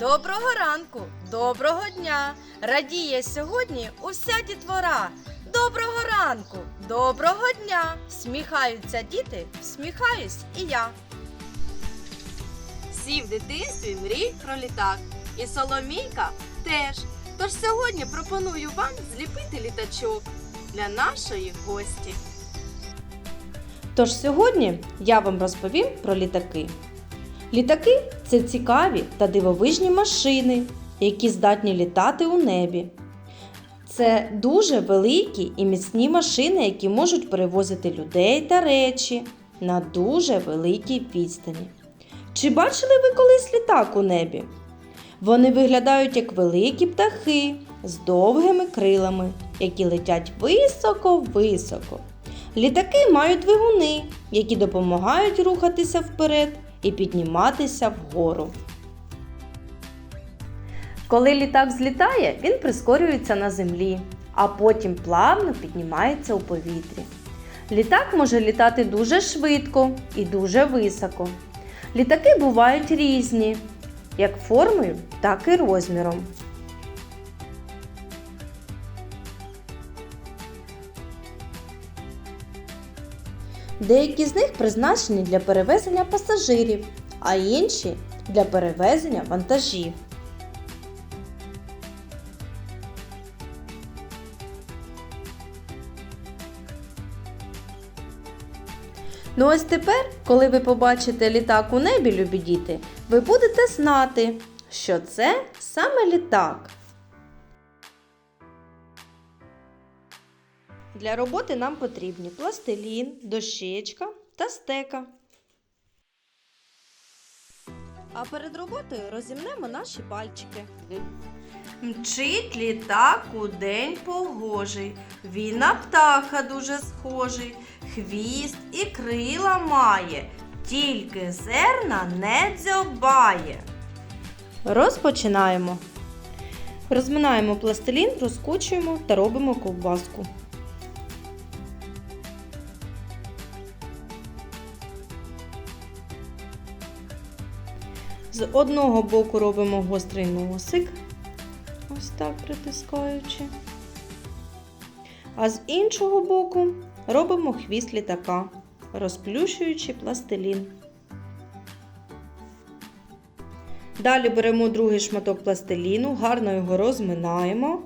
Доброго ранку, доброго дня! Радіє сьогодні уся дітвора. Доброго ранку, доброго дня! Сміхаються діти, всміхаюсь і я. Всі в дитинстві мріють про літак. І Соломійка теж. Тож сьогодні пропоную вам зліпити літачок для нашої гості. Тож сьогодні я вам розповім про літаки. Літаки це цікаві та дивовижні машини, які здатні літати у небі. Це дуже великі і міцні машини, які можуть перевозити людей та речі на дуже великій відстані. Чи бачили ви колись літак у небі? Вони виглядають як великі птахи з довгими крилами, які летять високо-високо. Літаки мають двигуни, які допомагають рухатися вперед і підніматися вгору. Коли літак злітає, він прискорюється на землі, а потім плавно піднімається у повітрі. Літак може літати дуже швидко і дуже високо. Літаки бувають різні, як формою, так і розміром. Деякі з них призначені для перевезення пасажирів, а інші для перевезення вантажів. Ну ось тепер, коли ви побачите літак у небі, любі діти, ви будете знати, що це саме літак. Для роботи нам потрібні пластилін, дощечка та стека. А перед роботою розімнемо наші пальчики. Мчить літак у день погожий. Він на птаха дуже схожий. Хвіст і крила має, тільки зерна не дзьобає. Розпочинаємо. Розминаємо пластилін, розкочуємо та робимо ковбаску. З одного боку робимо гострий носик, ось так притискаючи. А з іншого боку робимо хвіст літака, розплющуючи пластилін. Далі беремо другий шматок пластиліну, гарно його розминаємо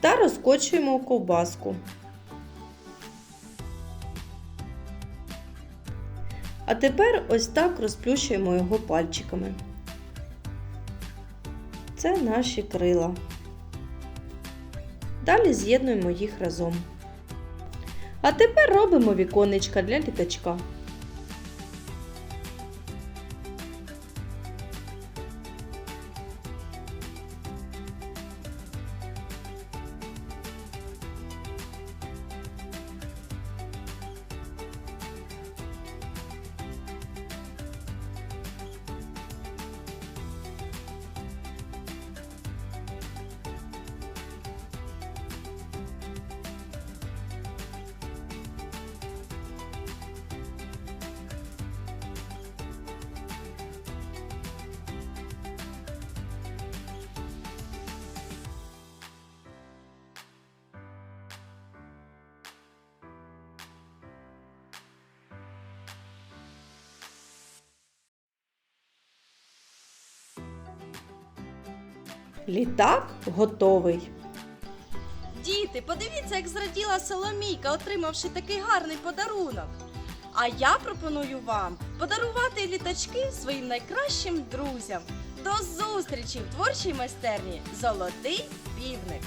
та розкочуємо у ковбаску. А тепер ось так розплющуємо його пальчиками. Це наші крила. Далі з'єднуємо їх разом. А тепер робимо віконечка для літачка. Літак готовий. Діти, подивіться, як зраділа Соломійка, отримавши такий гарний подарунок. А я пропоную вам подарувати літачки своїм найкращим друзям. До зустрічі в творчій майстерні Золотий півник.